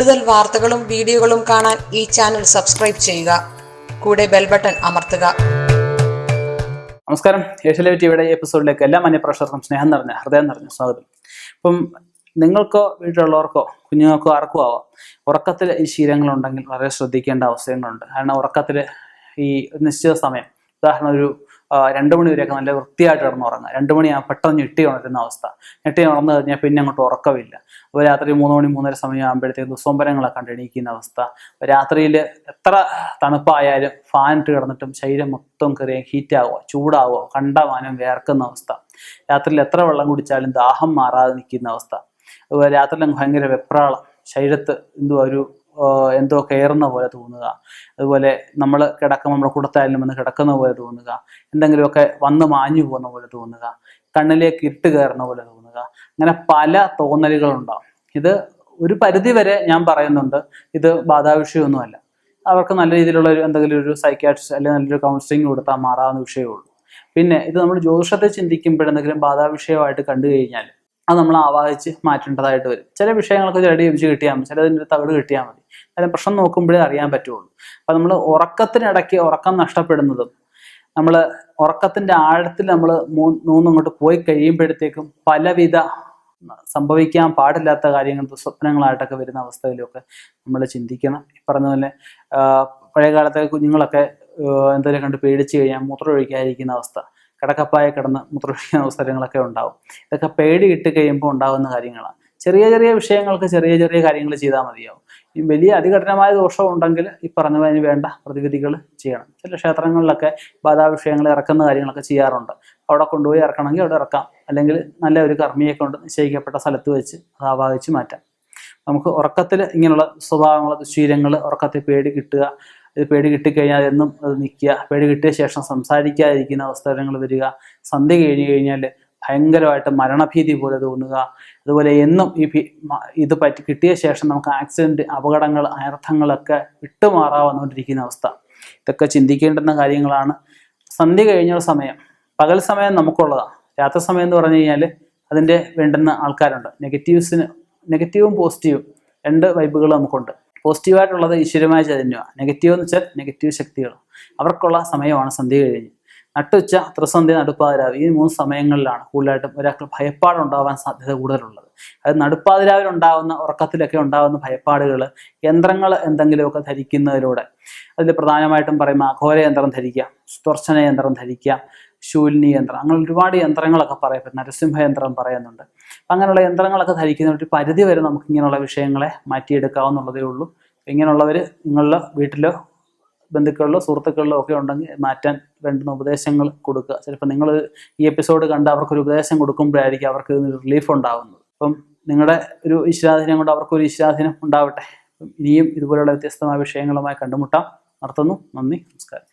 കൂടുതൽ വാർത്തകളും വീഡിയോകളും കാണാൻ ഈ ചാനൽ സബ്സ്ക്രൈബ് ചെയ്യുക. കൂടെ ബെൽ ബട്ടൺ അമർത്തുക. നമസ്കാരം. ഏഷ്യലൈവ് ടിവിയുടെ എപ്പിസോഡിലേക്ക് എല്ലാ മന്യപ്രേക്ഷകർക്കും സ്നേഹം നിറഞ്ഞ ഹൃദയം നിറഞ്ഞ സ്വാഗതം. ഇപ്പം നിങ്ങൾക്കോ വീട്ടിലുള്ളവർക്കോ കുഞ്ഞുങ്ങൾക്കോ ആർക്കോ ആവാം. ഉറക്കത്തിൽ ഈ ശീലങ്ങളുണ്ടെങ്കിൽ വളരെ ശ്രദ്ധിക്കേണ്ട അവസരങ്ങളുണ്ട് കാരണം ഉറക്കത്തിൽ ഈ നിശ്ചിത സമയം ഉദാഹരണം ഒരു രണ്ട് മണി വരെയൊക്കെ നല്ല വൃത്തിയായിട്ട് കിടന്ന് ഉറങ്ങുക രണ്ട് മണി പെട്ടെന്ന് ഞെട്ടി ഉണരുന്ന അവസ്ഥ. ഞെട്ടി ഉണർന്നു കഴിഞ്ഞാൽ പിന്നെ അങ്ങോട്ട് ഉറക്കമില്ല. അപ്പോൾ രാത്രി മൂന്ന് മണി മൂന്നര സമയം ആകുമ്പോഴത്തേക്ക് ദുസ്വംബരങ്ങളൊക്കെ കണ്ട് എണീക്കുന്ന അവസ്ഥ രാത്രിയിൽ എത്ര തണുപ്പായാലും ഫാൻ ഇട്ട് കിടന്നിട്ടും ശരീരം മൊത്തം കയറിയ ഹീറ്റാവുക ചൂടാവുക കണ്ടമാനം വേർക്കുന്ന അവസ്ഥ. രാത്രിയിൽ എത്ര വെള്ളം കുടിച്ചാലും ദാഹം മാറാതെ നിൽക്കുന്ന അവസ്ഥ. അതുപോലെ രാത്രിയിൽ ഭയങ്കര വെപ്രാളം. ശരീരത്ത് എന്തോ ഒരു ആ, എന്തോ കയറുന്ന പോലെ തോന്നുക. അതുപോലെ നമ്മൾ കിടക്കുമ്പോൾ നമ്മുടെ കൂടത്തായാലും വന്ന് കിടക്കുന്ന പോലെ തോന്നുക. എന്തെങ്കിലുമൊക്കെ വന്ന് മാഞ്ഞു പോകുന്ന പോലെ തോന്നുക. കണ്ണിലേക്ക് ഇട്ട് കയറുന്ന പോലെ തോന്നുക. അങ്ങനെ പല തോന്നലുകളുണ്ടാവും ഇത് ഒരു പരിധി വരെ ഞാൻ പറയുന്നുണ്ട്. ഇത് ബാധാവിഷയമൊന്നുമല്ല. അവർക്ക് നല്ല രീതിയിലുള്ള ഒരു എന്തെങ്കിലും ഒരു സൈക്കാട്രിസ്റ്റ് അല്ലെങ്കിൽ നല്ലൊരു കൗൺസിലിംഗ് കൊടുത്താൽ മാറാവുന്ന വിഷയമേ ഉള്ളൂ. പിന്നെ ഇത് നമ്മൾ ജ്യോതിഷത്തെ ചിന്തിക്കുമ്പോൾ എന്തെങ്കിലും ബാധാവിഷയമായിട്ട് കണ്ടു കഴിഞ്ഞാൽ അത് നമ്മൾ ആവാഹിച്ച് മാറ്റേണ്ടതായിട്ട് വരും. ചില വിഷയങ്ങൾക്ക് ചിലടി ലഭിച്ച് കിട്ടിയാൽ മതി ചിലതിന്റെ തകട് കിട്ടിയാൽ മതി. അതിന് പ്രശ്നം നോക്കുമ്പോഴേ അറിയാൻ പറ്റുള്ളൂ. അപ്പം നമ്മൾ ഉറക്കത്തിനിടയ്ക്ക് ഉറക്കം നഷ്ടപ്പെടുന്നതും നമ്മൾ ഉറക്കത്തിന്റെ ആഴത്തിൽ നമ്മൾ മൂന്നങ്ങോട്ട് പോയി കഴിയുമ്പോഴത്തേക്കും പലവിധ സംഭവിക്കാൻ പാടില്ലാത്ത കാര്യങ്ങൾ സ്വപ്നങ്ങളായിട്ടൊക്കെ വരുന്ന അവസ്ഥയിലൊക്കെ നമ്മൾ ചിന്തിക്കണം. ഈ പറഞ്ഞ പോലെ പഴയ കാലത്തെ കുഞ്ഞുങ്ങളൊക്കെ എന്തെങ്കിലും കണ്ട് പേടിച്ച് കഴിഞ്ഞാൽ മൂത്രം ഒഴിക്കാതിരിക്കുന്ന അവസ്ഥ. കിടക്കപ്പായ കിടന്ന് മുത്രപ്പിക്കുന്ന അവസരങ്ങളൊക്കെ ഉണ്ടാവും. ഇതൊക്കെ പേടി ഇട്ട് കഴിയുമ്പോൾ ഉണ്ടാകുന്ന കാര്യങ്ങളാണ്. ചെറിയ ചെറിയ വിഷയങ്ങൾക്ക് ചെറിയ ചെറിയ കാര്യങ്ങൾ ചെയ്താൽ മതിയാവും. ഈ വലിയ അതികഠിനമായ ദോഷം ഉണ്ടെങ്കിൽ ഈ പറഞ്ഞതിന് വേണ്ട പ്രതിവിധികൾ ചെയ്യണം. ചില ക്ഷേത്രങ്ങളിലൊക്കെ ബാധാവിഷയങ്ങൾ ഇറക്കുന്ന കാര്യങ്ങളൊക്കെ ചെയ്യാറുണ്ട്. അവിടെ കൊണ്ടുപോയി ഇറക്കണമെങ്കിൽ അവിടെ ഇറക്കാം. അല്ലെങ്കിൽ നല്ല ഒരു കർമ്മിയെ കൊണ്ട് നിശ്ചയിക്കപ്പെട്ട സ്ഥലത്ത് വെച്ച് അത് ആവാഹിച്ച് മാറ്റാം. നമുക്ക് ഉറക്കത്തിൽ ഇങ്ങനെയുള്ള സ്വഭാവങ്ങൾ ദുശീലങ്ങൾ ഉറക്കത്തിൽ പേടി കിട്ടുക ഇത് പേടി കിട്ടിക്കഴിഞ്ഞാൽ എന്നും അത് നിൽക്കുക. പേടി കിട്ടിയ ശേഷം സംസാരിക്കാതിരിക്കുന്ന അവസരങ്ങൾ വരിക. സന്ധ്യ കഴിഞ്ഞു കഴിഞ്ഞാൽ ഭയങ്കരമായിട്ട് മരണഭീതി പോലെ തോന്നുക. അതുപോലെ എന്നും ഈ ഇത് പറ്റി കിട്ടിയ ശേഷം നമുക്ക് ആക്സിഡന്റ് അപകടങ്ങൾ അനർത്ഥങ്ങളൊക്കെ വിട്ടുമാറാ വന്നുകൊണ്ടിരിക്കുന്ന അവസ്ഥ. ഇതൊക്കെ ചിന്തിക്കേണ്ടുന്ന കാര്യങ്ങളാണ്. സന്ധ്യ കഴിഞ്ഞ സമയം. പകൽ സമയം നമുക്കുള്ളതാണ് രാത്രി സമയം എന്ന് പറഞ്ഞു കഴിഞ്ഞാൽ അതിന്റെ വേണ്ടുന്ന ആൾക്കാരുണ്ട്. നെഗറ്റീവ്സിന് നെഗറ്റീവും പോസിറ്റീവും രണ്ട് വൈബുകൾ നമുക്കുണ്ട്. പോസിറ്റീവായിട്ടുള്ളത് ഈശ്വരമായ ചൈതന്യമാണ് നെഗറ്റീവ് എന്ന് വെച്ചാൽ നെഗറ്റീവ് ശക്തികൾ അവർക്കുള്ള സമയമാണ് സന്ധ്യ കഴിഞ്ഞ്. നട്ടുച്ച ത്രിസന്ധ്യ നടുപ്പാതിരാവ് ഈ മൂന്ന് സമയങ്ങളിലാണ് കൂടുതലായിട്ടും ഒരാൾക്ക് ഭയപ്പാടുണ്ടാവാൻ സാധ്യത കൂടുതലുള്ളത്. അത് നടുപ്പാതിരാവിൽ ഉണ്ടാകുന്ന ഉറക്കത്തിലൊക്കെ ഉണ്ടാകുന്ന ഭയപ്പാടുകൾ യന്ത്രങ്ങൾ എന്തെങ്കിലുമൊക്കെ ധരിക്കുന്നതിലൂടെ. അതിൽ പ്രധാനമായിട്ടും പറയുമ്പോൾ അഘോര യന്ത്രം ധരിക്കാം സ്പർശന യന്ത്രം ധരിക്കാം ശൂലിനി യന്ത്രം. അങ്ങനെ ഒരുപാട് യന്ത്രങ്ങളൊക്കെ പറയപ്പെടും നരസിംഹ യന്ത്രം പറയുന്നുണ്ട്. അങ്ങനെയുള്ള യന്ത്രങ്ങളൊക്കെ ധരിക്കുന്ന ഒരു പരിധി വരെ നമുക്ക് ഇങ്ങനെയുള്ള വിഷയങ്ങളെ മാറ്റിയെടുക്കാവുന്നുള്ളതേ ഉള്ളൂ. ഇങ്ങനെയുള്ളവർ നിങ്ങളുടെ വീട്ടിലോ ബന്ധുക്കളിലോ സുഹൃത്തുക്കളിലോ ഒക്കെ ഉണ്ടെങ്കിൽ മാറ്റാൻ വേണ്ടുന്ന ഉപദേശങ്ങൾ കൊടുക്കുക. ചിലപ്പോൾ നിങ്ങൾ ഈ എപ്പിസോഡ് കണ്ട് അവർക്കൊരു ഉപദേശം കൊടുക്കുമ്പോഴായിരിക്കും അവർക്ക് റിലീഫ് ഉണ്ടാവുന്നത്. അപ്പം നിങ്ങളുടെ ഒരു ഈശ്വരാധീനം കൊണ്ട് അവർക്കൊരു ഈശ്വരാധീനം ഉണ്ടാവട്ടെ. ഇനിയും ഇതുപോലെയുള്ള വ്യത്യസ്തമായ വിഷയങ്ങളുമായി കണ്ടുമുട്ടാം. നടത്തുന്നു നന്ദി. നമസ്കാരം.